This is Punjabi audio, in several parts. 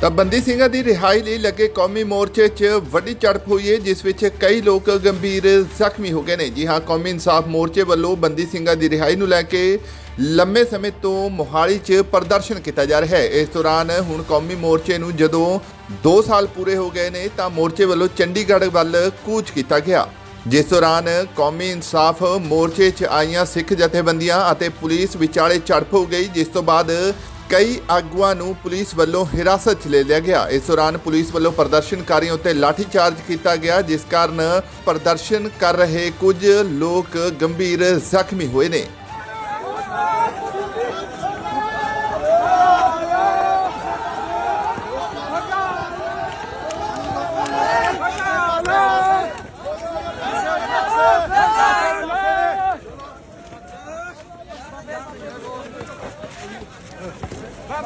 ਤਾਂ ਬੰਦੀ ਸਿੰਘਾਂ ਦੀ ਰਿਹਾਈ ਲਈ ਲੱਗੇ ਕੌਮੀ ਮੋਰਚੇ 'ਚ ਵੱਡੀ ਝੜਪ ਹੋਈ ਹੈ, ਜਿਸ ਵਿੱਚ ਕਈ ਲੋਕ ਗੰਭੀਰ ਜ਼ਖਮੀ ਹੋ ਗਏ ਨੇ। ਜੀ ਹਾਂ, ਕੌਮੀ ਇਨਸਾਫ ਮੋਰਚੇ ਵੱਲੋਂ ਬੰਦੀ ਸਿੰਘਾਂ ਦੀ ਰਿਹਾਈ ਨੂੰ ਲੈ ਕੇ ਲੰਮੇ ਸਮੇਂ ਤੋਂ ਮੋਹਾਲੀ 'ਚ ਪ੍ਰਦਰਸ਼ਨ ਕੀਤਾ ਜਾ ਰਿਹਾ ਹੈ। ਇਸ ਦੌਰਾਨ ਹੁਣ ਕੌਮੀ ਮੋਰਚੇ ਨੂੰ ਜਦੋਂ 2 ਸਾਲ ਪੂਰੇ ਹੋ ਗਏ ਨੇ, ਤਾਂ ਮੋਰਚੇ ਵੱਲੋਂ ਚੰਡੀਗੜ੍ਹ ਵੱਲ ਕੂਚ ਕੀਤਾ ਗਿਆ। ਜਿਸ ਦੌਰਾਨ ਕੌਮੀ ਇਨਸਾਫ ਮੋਰਚੇ 'ਚ ਆਈਆਂ ਸਿੱਖ ਜਥੇਬੰਦੀਆਂ ਅਤੇ ਪੁਲਿਸ ਵਿਚਾਲੇ ਝੜਪ ਹੋ ਗਈ, ਜਿਸ ਤੋਂ ਬਾਅਦ ਕਈ ਆਗੂਆਂ ਨੂੰ ਪੁਲਿਸ ਵੱਲੋਂ ਹਿਰਾਸਤ 'ਚ ਲੈ ਲਿਆ ਗਿਆ। ਇਸ ਦੌਰਾਨ ਪੁਲਿਸ ਵੱਲੋਂ ਪ੍ਰਦਰਸ਼ਨਕਾਰੀਆਂ ਉੱਤੇ ਲਾਠੀਚਾਰਜ ਕੀਤਾ ਗਿਆ, ਜਿਸ ਕਾਰਨ ਪ੍ਰਦਰਸ਼ਨ ਕਰ ਰਹੇ ਕੁਝ ਲੋਕ ਗੰਭੀਰ ਜ਼ਖਮੀ ਹੋਏ ਨੇ।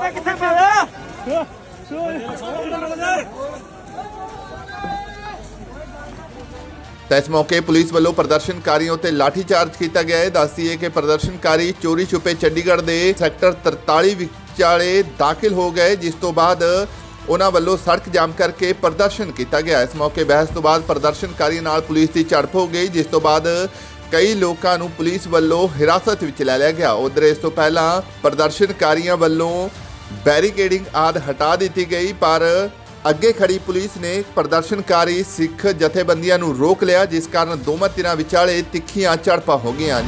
ਬਾਬਾ ਕਿੱਥੇ ਪਾਇਆ ਤਾਂ ਇਸ ਮੌਕੇ ਪੁਲਿਸ ਵੱਲੋਂ ਪ੍ਰਦਰਸ਼ਨਕਾਰੀਆਂ ਉੱਤੇ ਲਾਠੀਚਾਰਜ ਕੀਤਾ ਗਿਆ ਹੈ। ਦੱਸਦੀ ਕਿ ਪ੍ਰਦਰਸ਼ਨਕਾਰੀ ਚੋਰੀ ਛੁਪੇ ਚੰਡੀਗੜ੍ਹ ਦੇ ਸੈਕਟਰ 43 ਵਿਚਾਲੇ ਦਾਖਲ ਹੋ ਗਏ, ਜਿਸ ਤੋਂ ਬਾਅਦ ਉਹਨਾਂ ਵੱਲੋਂ ਸੜਕ ਜਾਮ ਕਰਕੇ ਪ੍ਰਦਰਸ਼ਨ ਕੀਤਾ ਗਿਆ। ਇਸ ਮੌਕੇ ਬਹਿਸ ਤੋਂ ਬਾਅਦ ਪ੍ਰਦਰਸ਼ਨਕਾਰੀ ਨਾਲ ਪੁਲਿਸ ਦੀ ਝੜਪ ਹੋ ਗਈ, ਜਿਸ ਤੋਂ ਬਾਅਦ ਕਈ ਲੋਕਾਂ ਨੂੰ ਪੁਲਿਸ ਵੱਲੋਂ ਹਿਰਾਸਤ ਵਿੱਚ ਲੈ ਲਿਆ ਗਿਆ। ਉਧਰ ਇਸ ਤੋਂ ਪਹਿਲਾਂ ਪ੍ਰਦਰਸ਼ਨਕਾਰੀਆਂ ਵੱਲੋਂ ਬੈਰੀਕੇਡਿੰਗ ਆਦ ਹਟਾ ਦਿੱਤੀ ਗਈ, ਪਰ ਅੱਗੇ ਖੜੀ ਪੁਲਿਸ ਨੇ ਪ੍ਰਦਰਸ਼ਨਕਾਰੀ ਸਿੱਖ ਜਥੇਬੰਦੀਆਂ ਨੂੰ ਰੋਕ ਲਿਆ, ਜਿਸ ਕਾਰਨ ਦੋਵਾਂ ਧਿਰਾਂ ਵਿਚਾਲੇ ਤਿੱਖੀਆਂ ਝੜਪਾਂ ਹੋ ਗਈਆਂ।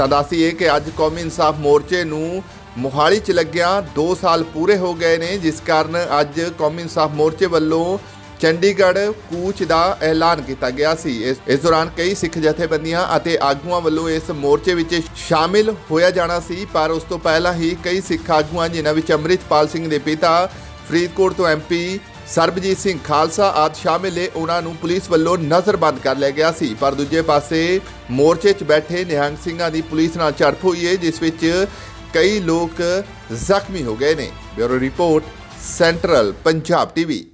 ਤਾਂ ਦੱਸੀਏ ਕਿ ਅੱਜ ਕੌਮੀ ਇਨਸਾਫ ਮੋਰਚੇ ਨੂੰ ਮੋਹਾਲੀ 'ਚ ਲੱਗਿਆ 2 ਸਾਲ ਪੂਰੇ ਹੋ ਗਏ ਨੇ, ਜਿਸ ਕਾਰਨ ਅੱਜ ਕੌਮੀ ਇਨਸਾਫ ਮੋਰਚੇ ਵੱਲੋਂ ਚੰਡੀਗੜ੍ਹ ਕੂਚ ਦਾ ਐਲਾਨ ਕੀਤਾ ਗਿਆ ਸੀ। ਇਸ ਦੌਰਾਨ ਕਈ ਸਿੱਖ ਜਥੇਬੰਦੀਆਂ ਅਤੇ ਆਗੂਆਂ ਵੱਲੋਂ ਇਸ ਮੋਰਚੇ ਵਿੱਚ ਸ਼ਾਮਿਲ ਹੋਇਆ ਜਾਣਾ ਸੀ, ਪਰ ਉਸ ਤੋਂ ਪਹਿਲਾਂ ਹੀ ਕਈ ਸਿੱਖ ਆਗੂਆਂ, ਜਿਨ੍ਹਾਂ ਵਿੱਚ ਅੰਮ੍ਰਿਤਪਾਲ ਸਿੰਘ ਦੇ ਪਿਤਾ, ਫਰੀਦਕੋਟ ਤੋਂ ਐਮਪੀ ਸਰਬਜੀਤ ਸਿੰਘ ਖਾਲਸਾ ਆਦ ਸ਼ਾਮਿਲ ਏ ਉਹਨਾਂ ਨੂੰ ਪੁਲਿਸ ਵੱਲੋਂ ਨਜ਼ਰਬੰਦ ਕਰ ਲਿਆ ਗਿਆ ਸੀ। ਪਰ ਦੂਜੇ ਪਾਸੇ ਮੋਰਚੇ 'ਚ ਬੈਠੇ ਨਿਹੰਗ ਸਿੰਘਾਂ ਦੀ ਪੁਲਿਸ ਨਾਲ ਝੜਪ ਹੋਈ ਹੈ, ਜਿਸ ਵਿੱਚ ਕਈ ਲੋਕ ਜ਼ਖਮੀ ਹੋ ਗਏ ਨੇ। Bureau report, central Punjab TV.